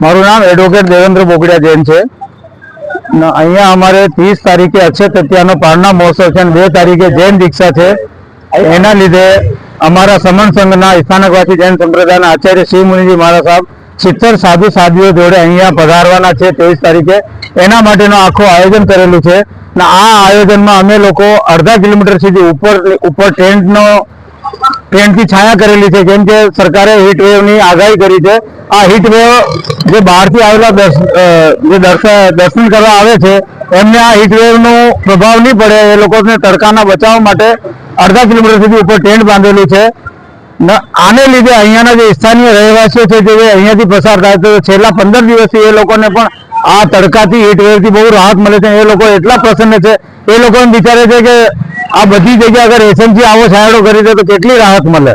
મારું નામ એડવોકેટ દેવેન્દ્ર બોગડિયા જૈન છે. અહીંયા અમારે ત્રીસ તારીખે અક્ષય તૃતીયાનો પારણા મહોત્સવ છે બે તારીખે જૈન દીક્ષા છે. એના લીધે અમારા સમન સંઘના સ્થાનકવાસી જૈન સંપ્રદાયના આચાર્ય શિવ મુનિજી મહારાજ સાહેબ સિત્તેર સાધુ સાધુઓ જોડે અહીંયા પધારવાના છે ત્રેવીસ તારીખે. એના માટેનું આખું આયોજન કરેલું છે. ને, આ આયોજનમાં અમે લોકો અડધા કિલોમીટર સુધી ઉપર ઉપર ટ્રેન્ડનો ટ્રેન્ડથી છાયા કરેલી છે. કેમ કે સરકારે હીટ વેવની આગાહી કરી છે. આ હીટ વેવ જે બહારથી આવેલા જે દર્શ- દર્શન કરવા આવે છે, એમને આ હીટ વેવનો પ્રભાવ નહીં પડે, એ લોકોને તડકાના બચાવ માટે અડધા કિલોમીટર સુધી ઉપર ટેન્ટ બાંધેલું છે. આને લીધે અહીંયાના જે સ્થાનીય રહેવાસીઓ છે, જે અહીંયાથી પસાર થાય તો છેલ્લા પંદર દિવસથી એ લોકોને પણ આ તડકાથી હીટ વેવથી બહુ રાહત મળે છે. એ લોકો એટલા પ્રસન્ન છે. એ લોકો એમ વિચારે છે કે આ બધી જગ્યા અગર એસએમસી આવો છાયડો કરી દે તો કેટલી રાહત મળે?